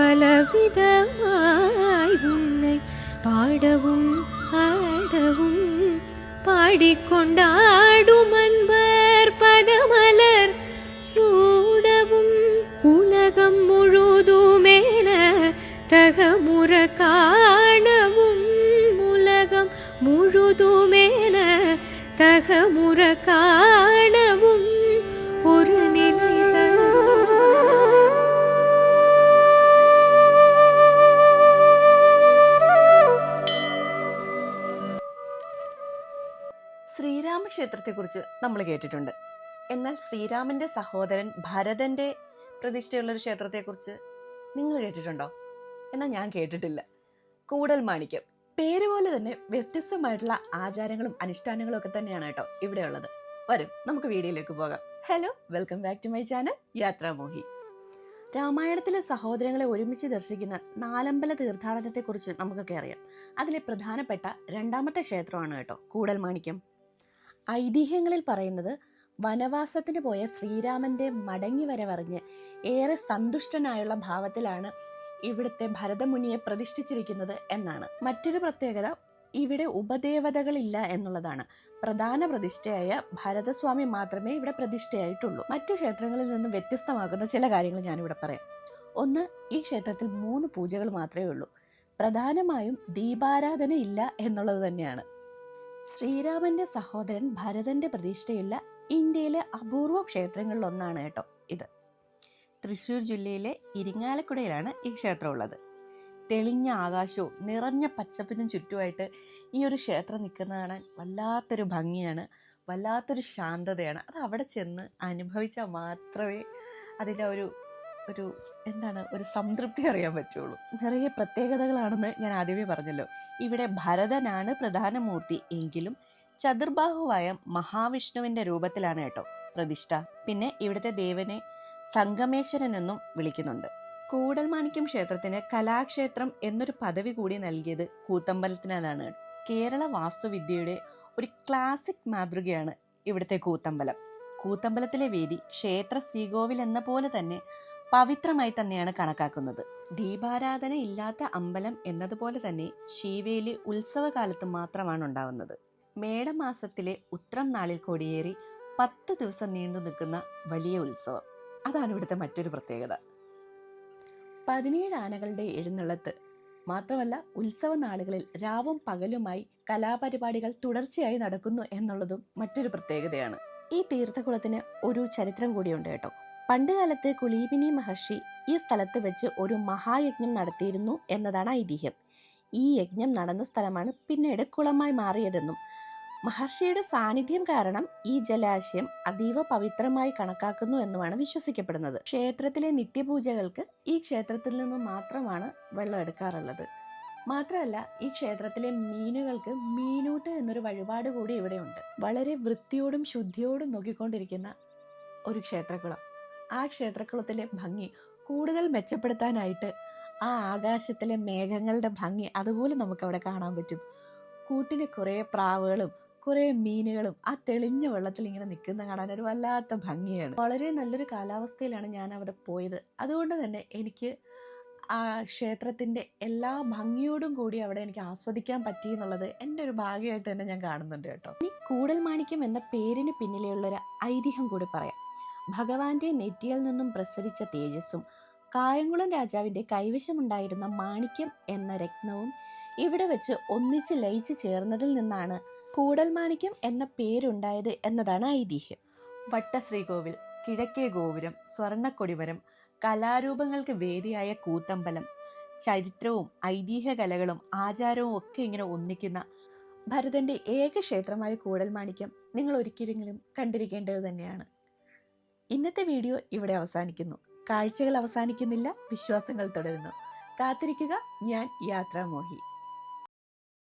பலவிதமாய் உன்னை பாடவும் ஆடவும் பாடிக்கொண்டாடும் அன்பர் பதமலர். சூடவும் உலகம் முழுதுமேன தகமுற கா ശ്രീരാമക്ഷേത്രത്തെക്കുറിച്ച് നമ്മൾ കേട്ടിട്ടുണ്ട്. എന്നാൽ ശ്രീരാമന്റെ സഹോദരൻ ഭരതന്റെ പ്രതിഷ്ഠയുള്ള ഒരു ക്ഷേത്രത്തെക്കുറിച്ച് നിങ്ങൾ കേട്ടിട്ടുണ്ടോ? എന്നാൽ ഞാൻ കേട്ടിട്ടില്ല. കൂടൽ മാണിക്യം. പേര് പോലെ തന്നെ വ്യത്യസ്തമായിട്ടുള്ള ആചാരങ്ങളും അനുഷ്ഠാനങ്ങളും ഒക്കെ തന്നെയാണ് കേട്ടോ ഇവിടെയുള്ളത്. വരും നമുക്ക് വീഡിയോയിലേക്ക് പോകാം. Hello welcome back to my channel Yathramohi. രാമായണത്തിലെ സഹോദരങ്ങളെ ഒരുമിച്ച് ദർശിക്കുന്ന നാലമ്പല തീർത്ഥാടനത്തെക്കുറിച്ച് നമുക്കൊക്കെ അറിയാം. അതിലെ പ്രധാനപ്പെട്ട രണ്ടാമത്തെ ക്ഷേത്രമാണ് കേട്ടോ കൂടൽമാണിക്യം ഐതിഹ്യങ്ങളിൽ പറയുന്നത് വനവാസത്തിന് പോയ ശ്രീരാമന്റെ മടങ്ങി വരവറിഞ്ഞ് ഏറെ സന്തുഷ്ടനായുള്ള ഭാവത്തിലാണ് ഇവിടുത്തെ ഭരതമുനിയെ പ്രതിഷ്ഠിച്ചിരിക്കുന്നത് എന്നാണ്. മറ്റൊരു പ്രത്യേകത ഇവിടെ ഉപദേവതകളില്ല എന്നുള്ളതാണ്. പ്രധാന പ്രതിഷ്ഠയായ ഭരതസ്വാമി മാത്രമേ ഇവിടെ പ്രതിഷ്ഠയായിട്ടുള്ളൂ. മറ്റു ക്ഷേത്രങ്ങളിൽ നിന്നും വ്യത്യസ്തമാകുന്ന ചില കാര്യങ്ങൾ ഞാനിവിടെ പറയാം. ഒന്ന് ഈ ക്ഷേത്രത്തിൽ മൂന്ന് പൂജകൾ മാത്രമേ ഉള്ളൂ. പ്രധാനമായും ദീപാരാധന ഇല്ല എന്നുള്ളത് തന്നെയാണ്. ശ്രീരാമന്റെ സഹോദരൻ ഭരതന്റെ പ്രതിഷ്ഠയുള്ള ഇന്ത്യയിലെ അപൂർവ ക്ഷേത്രങ്ങളിൽ ഒന്നാണ് കേട്ടോ ഇത്. തൃശൂർ ജില്ലയിലെ ഇരിങ്ങാലക്കുടയിലാണ് ഈ ക്ഷേത്രം ഉള്ളത് തെളിഞ്ഞ ആകാശവും നിറഞ്ഞ പച്ചപ്പിനും ചുറ്റുമായിട്ട് ഈ ഒരു ക്ഷേത്രം നിൽക്കുന്ന കാണാൻ വല്ലാത്തൊരു ഭംഗിയാണ് വല്ലാത്തൊരു ശാന്തതയാണ്. അത് അവിടെ ചെന്ന് അനുഭവിച്ചാൽ മാത്രമേ അതിന്റെ ഒരു ഒരു എന്താണ് ഒരു സംതൃപ്തി അറിയാൻ പറ്റുള്ളൂ. നിറയെ പ്രത്യേകതകളാണെന്ന് ഞാൻ ആദ്യമേ പറഞ്ഞല്ലോ. ഇവിടെ ഭരതനാണ് പ്രധാനമൂർത്തി എങ്കിലും ചതുർബാഹുവായ മഹാവിഷ്ണുവിന്റെ രൂപത്തിലാണ് കേട്ടോ പ്രതിഷ്ഠ. പിന്നെ ഇവിടുത്തെ ദേവനെ സംഗമേശ്വരൻ എന്നും വിളിക്കുന്നുണ്ട്. കൂടൽമാണിക്യം ക്ഷേത്രത്തിന് കലാക്ഷേത്രം എന്നൊരു പദവി കൂടി നൽകിയത് കൂത്തമ്പലത്തിനാലാണ്. കേരള വാസ്തുവിദ്യയുടെ ഒരു ക്ലാസിക് മാതൃകയാണ് ഇവിടുത്തെ കൂത്തമ്പലം. കൂത്തമ്പലത്തിലെ വേദി ക്ഷേത്ര ശ്രീകോവിൽ എന്ന പോലെ തന്നെ പവിത്രമായി തന്നെയാണ് കണക്കാക്കുന്നത്. ദീപാരാധന ഇല്ലാത്ത അമ്പലം എന്നതുപോലെ തന്നെ ശീവേലി ഉത്സവകാലത്ത് മാത്രമാണ് ഉണ്ടാവുന്നത്. മേടമാസത്തിലെ ഉത്രം നാളിൽ കൊടിയേറി പത്ത് ദിവസം നീണ്ടു നിൽക്കുന്ന വലിയ ഉത്സവം. അതാണ് ഇവിടുത്തെ മറ്റൊരു പ്രത്യേകത. പതിനേഴ് ആനകളുടെ എഴുന്നള്ളത്ത് മാത്രമല്ല ഉത്സവ നാളുകളിൽ രാവും പകലുമായി കലാപരിപാടികൾ തുടർച്ചയായി നടക്കുന്നു എന്നുള്ളതും മറ്റൊരു പ്രത്യേകതയാണ്. ഈ തീർത്ഥകുളത്തിന് ഒരു ചരിത്രം കൂടിയുണ്ട് കേട്ടോ. പണ്ടുകാലത്ത് കുളീപിനി മഹർഷി ഈ സ്ഥലത്ത് വെച്ച് ഒരു മഹായജ്ഞം നടത്തിയിരുന്നു എന്നതാണ് ഐതിഹ്യം. ഈ യജ്ഞം നടന്ന സ്ഥലമാണ് പിന്നീട് കുളമായി മാറിയതെന്നും മഹർഷിയുടെ സാന്നിധ്യം കാരണം ഈ ജലാശയം അതീവ പവിത്രമായി കണക്കാക്കുന്നു എന്നുമാണ് വിശ്വസിക്കപ്പെടുന്നത്. ക്ഷേത്രത്തിലെ നിത്യപൂജകൾക്ക് ഈ ക്ഷേത്രത്തിൽ നിന്ന് മാത്രമാണ് വെള്ളം എടുക്കാറുള്ളത്. മാത്രമല്ല ഈ ക്ഷേത്രത്തിലെ മീനുകൾക്ക് മീനൂട്ട് എന്നൊരു വഴിപാട് കൂടി ഇവിടെയുണ്ട്. വളരെ വൃത്തിയോടും ശുദ്ധിയോടും നോക്കിക്കൊണ്ടിരിക്കുന്ന ഒരു ക്ഷേത്രക്കുളം. ആ ക്ഷേത്രക്കുളത്തിലെ ഭംഗി കൂടുതൽ മെച്ചപ്പെടുത്താനായിട്ട് ആ ആകാശത്തിലെ മേഘങ്ങളുടെ ഭംഗി അതുപോലെ നമുക്ക് അവിടെ കാണാൻ പറ്റും. കൂട്ടിന് കുറേ പ്രാവുകളും കുറേ മീനുകളും ആ തെളിഞ്ഞ വെള്ളത്തിൽ ഇങ്ങനെ നിൽക്കുന്ന കാണാൻ ഒരു വല്ലാത്ത ഭംഗിയാണ്. വളരെ നല്ലൊരു കാലാവസ്ഥയിലാണ് ഞാൻ അവിടെ പോയത്. അതുകൊണ്ട് തന്നെ എനിക്ക് ആ ക്ഷേത്രത്തിന്റെ എല്ലാ ഭംഗിയോടും കൂടി അവിടെ എനിക്ക് ആസ്വദിക്കാൻ പറ്റി എന്നുള്ളത് എന്റെ ഒരു ഭാഗ്യമായിട്ട് തന്നെ ഞാൻ കാണുന്നുണ്ട് കേട്ടോ. ഇനി കൂടൽ മാണിക്യം എന്ന പേരിന് പിന്നിലെയുള്ളൊരു ഐതിഹ്യം കൂടി പറയാം. ഭഗവാന്റെ നെറ്റിയിൽ നിന്നും പ്രസരിച്ച തേജസ്സും കായംകുളം രാജാവിന്റെ കൈവശമുണ്ടായിരുന്ന മാണിക്യം എന്ന രത്നവും ഇവിടെ വെച്ച് ഒന്നിച്ച് ലയിച്ചു ചേർന്നതിൽ നിന്നാണ് കൂടൽമാണിക്യം എന്ന പേരുണ്ടായത് എന്നതാണ് ഐതിഹ്യം. വട്ടശ്രീകോവിൽ കിഴക്കേ ഗോപുരം സ്വർണക്കൊടിമരം കലാരൂപങ്ങൾക്ക് വേദിയായ കൂത്തമ്പലം ചരിത്രവും ഐതിഹ്യ കലകളും ആചാരവും ഒക്കെ ഇങ്ങനെ ഒന്നിക്കുന്ന ഭരതന്റെ ഏക ക്ഷേത്രമായ കൂടൽമാണിക്യം നിങ്ങൾ ഒരിക്കലെങ്കിലും കണ്ടിരിക്കേണ്ടത് തന്നെയാണ്. ഇന്നത്തെ വീഡിയോ ഇവിടെ അവസാനിക്കുന്നു. കാഴ്ചകൾ അവസാനിക്കുന്നില്ല വിശ്വാസങ്ങൾ തുടരുന്നു. കാത്തിരിക്കുക ഞാൻ യാത്രാമോഹി.